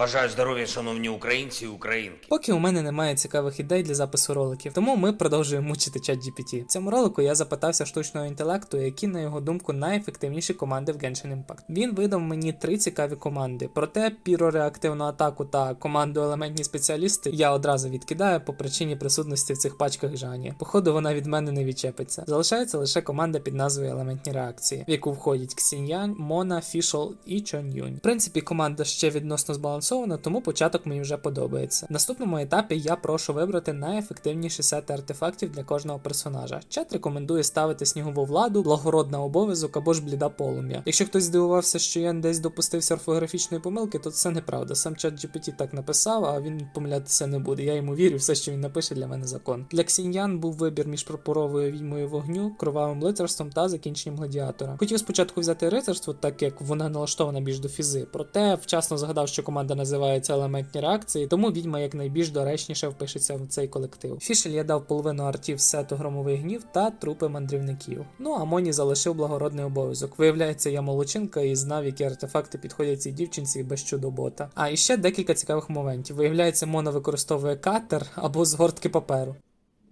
Бажаю здоров'я, шановні українці і українки. Поки у мене немає цікавих ідей для запису роликів, тому ми продовжуємо мучити чат GPT. В цьому ролику я запитався штучного інтелекту, які, на його думку, найефективніші команди в Genshin Impact. Він видав мені три цікаві команди. Проте пірореактивну атаку та команду елементні спеціалісти я одразу відкидаю по причині присутності в цих пачках Жані. Походу, вона від мене не відчепиться. Залишається лише команда під назвою елементні реакції, в яку входять Ксіньянь, Мона, Фішол і Чон Юнь. В принципі, команда ще відносно збалансована, тому початок мені вже подобається. В наступному етапі я прошу вибрати найефективніші сети артефактів для кожного персонажа. Чат рекомендує ставити снігову владу, благородна обов'язок або ж бліда полум'я. Якщо хтось здивувався, що я десь допустився орфографічної помилки, то це неправда. Сам чат GPT так написав, а він помилятися не буде. Я йому вірю, все, що він напише, для мене закон. Для Ксіньян був вибір між прапоровою відьмою вогню, кровавим лицарством та закінченням гладіатора. Хотів спочатку взяти рицарство, так як вона налаштована більш до фізи, проте вчасно згадав, що команда називається елементні реакції, тому відьма якнайбільш доречніше впишеться в цей колектив. Фішель я дав половину артів сету громовий гнів та трупи мандрівників. Ну а Моні залишив благородний обов'язок. Виявляється, я молодчинка і знав, які артефакти підходять цій дівчинці без чудобота. А і ще декілька цікавих моментів. Виявляється, Мона використовує катер або згортки паперу.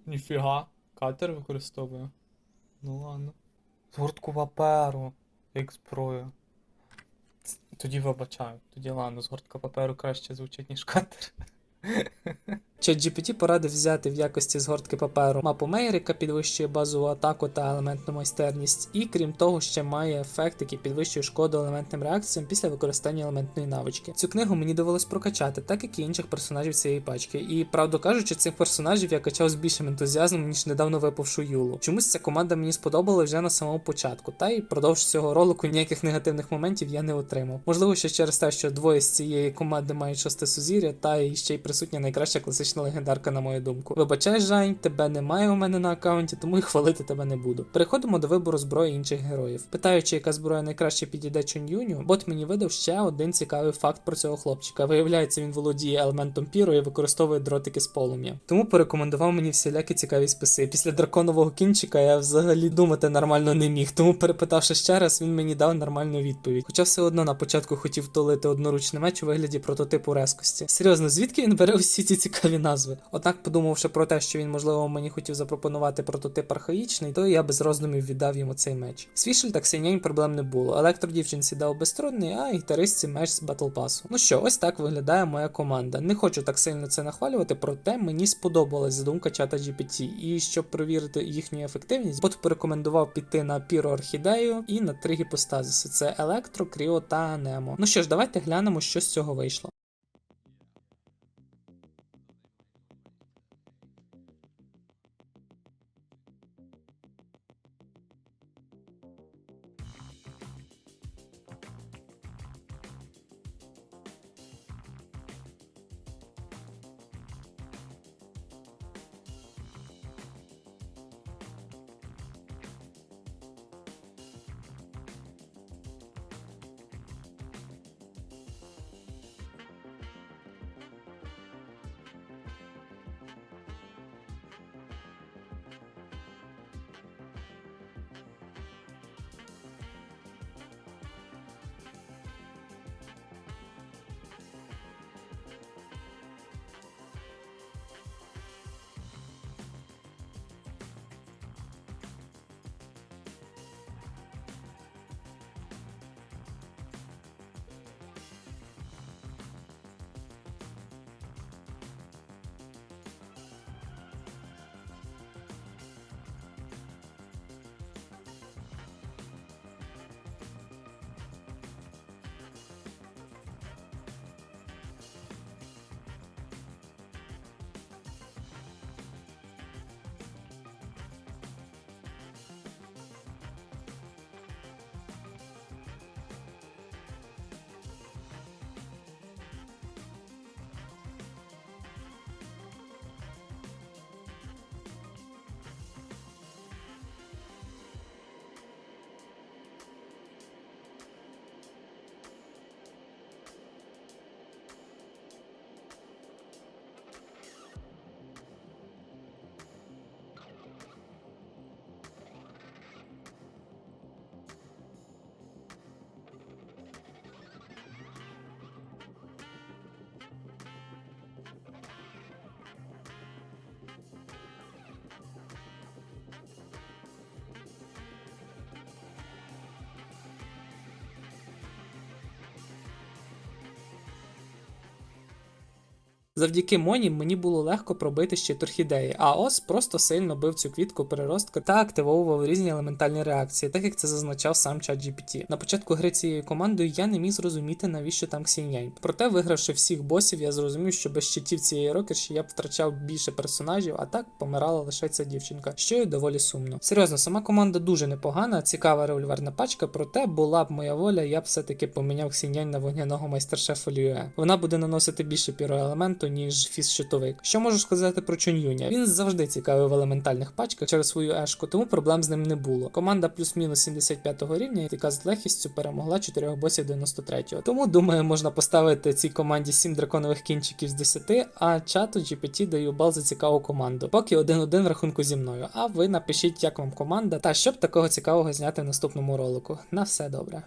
Ніфіга, катер використовує. Ну ладно. Згортку паперу, як зброю. Тоді вибачаю, тоді ладно, згортка паперу краще звучить, ніж катер. ChatGPT порадив взяти в якості згортки паперу мапу Мейр, яка підвищує базову атаку та елементну майстерність, і крім того, ще має ефект, який підвищує шкоду елементним реакціям після використання елементної навички. Цю книгу мені довелось прокачати, так як і інших персонажів цієї пачки. І правду кажучи, цих персонажів я качав з більшим ентузіазмом, ніж недавно випавшу юлу. Чомусь ця команда мені сподобала вже на самому початку, та й продовж цього ролику ніяких негативних моментів я не отримав. Можливо, ще через те, що двоє з цієї команди мають шосте сузір'я, та й ще й присутня найкраща класична легендарка, на мою думку. Вибачай, Жань, тебе немає у мене на аккаунті, тому і хвалити тебе не буду. Переходимо до вибору зброї інших героїв. Питаючи, яка зброя найкраще підійде Чон'юню, бот мені видав ще один цікавий факт про цього хлопчика. Виявляється, він володіє елементом піру і використовує дротики з полум'я. Тому порекомендував мені всілякі цікаві списи. Після драконового кінчика я взагалі думати нормально не міг. Тому, перепитавши ще раз, він мені дав нормальну відповідь. Хоча все одно на початку хотів тулити одноручний меч у вигляді прототипу резкості. Серйозно, звідки він бере всі ці цікаві назви? Однак, подумавши про те, що він, можливо, мені хотів запропонувати прототип архаїчний, то я без роздумів віддав йому цей меч. Свішель та Ксенянь проблем не було. Електродівчинці дав безструнний, а гітаристці меч з Pass. Ну що, ось так виглядає моя команда. Не хочу так сильно це нахвалювати, проте мені сподобалась задумка чата GPT. І щоб перевірити їхню ефективність, бот порекомендував піти на Піро Орхідею і на три гіпостазиси: це Електро, Кріо та Немо. Ну що ж, давайте глянемо, що з цього вийшло. Завдяки Моні мені було легко пробити щит орхідеї, а ос просто сильно бив цю квітку переростка та активовував різні елементальні реакції, так як це зазначав сам чат GPT. На початку гри цією командою я не міг зрозуміти, навіщо там Ксіньянь. Проте, вигравши всіх босів, я зрозумів, що без щитів цієї рокерші я б втрачав більше персонажів, а так помирала лише ця дівчинка, що й доволі сумно. Серйозно, сама команда дуже непогана, цікава револьверна пачка, проте була б моя воля, я б все-таки поміняв Ксіньянь на вогняного майстершефа Лює. Вона буде наносити більше піроелементу, ніж фіс щитовик. Що можу сказати про Чуньюня? Він завжди цікавий в елементальних пачках через свою ешку, тому проблем з ним не було. Команда плюс-мінус 75 рівня, яка з легкістю перемогла 4 босів 93-го. Тому думаю, можна поставити цій команді 7 драконових кінчиків з 10, а чату GPT даю бал за цікаву команду. Поки 1-1 в рахунку зі мною. А ви напишіть, як вам команда, та що б такого цікавого зняти в наступному ролику. На все добре.